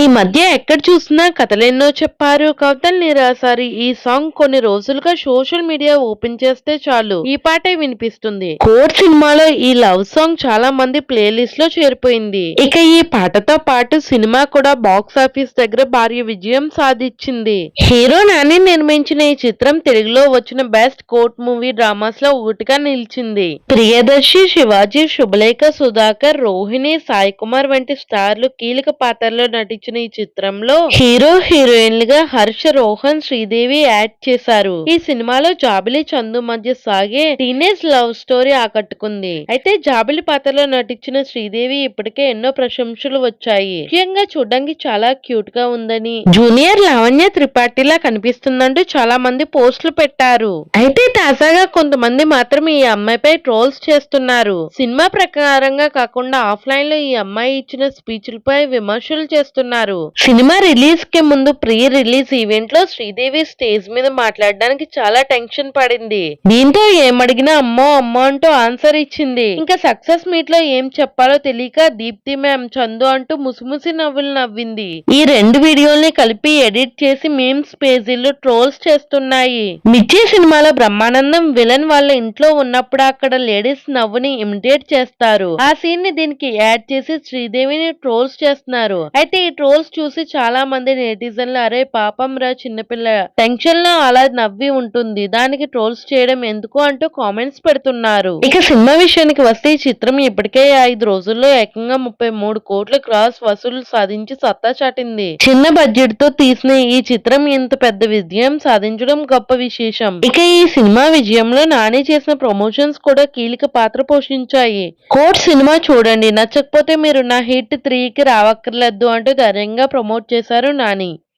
ఈ మధ్య ఎక్కడ చూసినా కథలెన్నో చెప్పారు. కవితల్ని రాశారు ఈ సాంగ్ కొన్ని రోజులుగా సోషల్ మీడియా ఓపెన్ చేస్తే చాలు. ఈ పాటే వినిపిస్తుంది. కోర్ సినిమాలో ఈ లవ్ సాంగ్ చాలా మంది ప్లే లిస్ట్లో చేరిపోయింది. ఇక ఈ పాటతో పాటు సినిమా కూడా బాక్స్ ఆఫీస్ దగ్గర భారీ విజయం సాధించింది. హీరో నాని నిర్మించిన ఈ చిత్రం తెలుగులో వచ్చిన బెస్ట్ కోర్ట్ మూవీ డ్రామాస్లో ఒకటిగా నిలిచింది. ప్రియదర్శి శివాజీ శుభలేఖ సుధాకర్ రోహిణి సాయి కుమార్ వంటి స్టార్లు కీలక పాత్రలో నటించారు నటించిన ఈ చిత్రంలో హీరో హీరోయిన్లుగా హర్ష రోహన్ శ్రీదేవి యాడ్ చేశారు. ఈ సినిమాలో జాబిలి చందు మధ్య సాగే టీనేజ్ లవ్ స్టోరీ ఆకట్టుకుంది. అయితే జాబిలి పాత్రలో నటించిన శ్రీదేవి ఇప్పటికే ఎన్నో ప్రశంసలు వచ్చాయి. ముఖ్యంగా చూడడానికి చాలా క్యూట్గా ఉందని. జూనియర్ లావణ్య త్రిపాఠిలా కనిపిస్తుందంటూ చాలా మంది పోస్టులు పెట్టారు. అయితే తాజాగా కొంతమంది మాత్రం ఈ అమ్మాయిపై ట్రోల్స్ చేస్తున్నారు. సినిమా ప్రకారంగా కాకుండా ఆఫ్లైన్లో ఈ అమ్మాయి ఇచ్చిన స్పీచ్లపై విమర్శలు చేస్తున్నారు. సినిమా రిలీజ్కి ముందు ప్రీ రిలీజ్ ఈవెంట్లో శ్రీదేవి స్టేజ్ మీద మాట్లాడడానికి చాలా టెన్షన్ పడింది. దీంతో ఏమడిగినా అమ్మో అమ్మో అంటూ ఆన్సర్ ఇచ్చింది. ఇంకా సక్సెస్ మీట్లో ఏం చెప్పాలో తెలియక దీప్తి మ్యామ్ చందు అంటూ ముసిముసి నవ్వులు నవ్వింది. ఈ రెండు వీడియోల్ని కలిపి ఎడిట్ చేసి మేమ్స్ పేజీలు ట్రోల్స్ చేస్తున్నాయి. మిర్చి సినిమాలో బ్రహ్మానందం విలన్ వాళ్ళ ఇంట్లో ఉన్నప్పుడు అక్కడ లేడీస్ నవ్వుని ఇమిటేట్ చేస్తారు. ఆ సీన్ని దీనికి యాడ్ చేసి శ్రీదేవిని ట్రోల్స్ చేస్తున్నారు. అయితే ఈ ట్రోల్స్ చూసి చాలా మంది నెటిజన్లు అరే పాపం రా చిన్నపిల్ల టెన్షన్లో అలా నవ్వి ఉంటుంది. దానికి ట్రోల్స్ చేయడం ఎందుకు? అంటూ కామెంట్స్ పెడుతున్నారు. ఇక సినిమా విషయానికి వస్తే ఈ చిత్రం ఇప్పటికే ఐదు రోజుల్లో ఏకంగా ముప్పై మూడు కోట్ల క్రాస్ వసూలు సాధించి సత్తా చాటింది. చిన్న బడ్జెట్తో తీసిన ఈ చిత్రం ఇంత పెద్ద విజయం సాధించడం గొప్ప విశేషం. ఇక ఈ సినిమా విజయంలో నాని చేసిన ప్రమోషన్స్ కూడా కీలక పాత్ర పోషించాయి. కోట్ సినిమా చూడండి నచ్చకపోతే మీరు నా హిట్ త్రీకి రావక్కర్లేదు అంటూ ఘోరంగా ప్రమోట్ చేశారు నాని.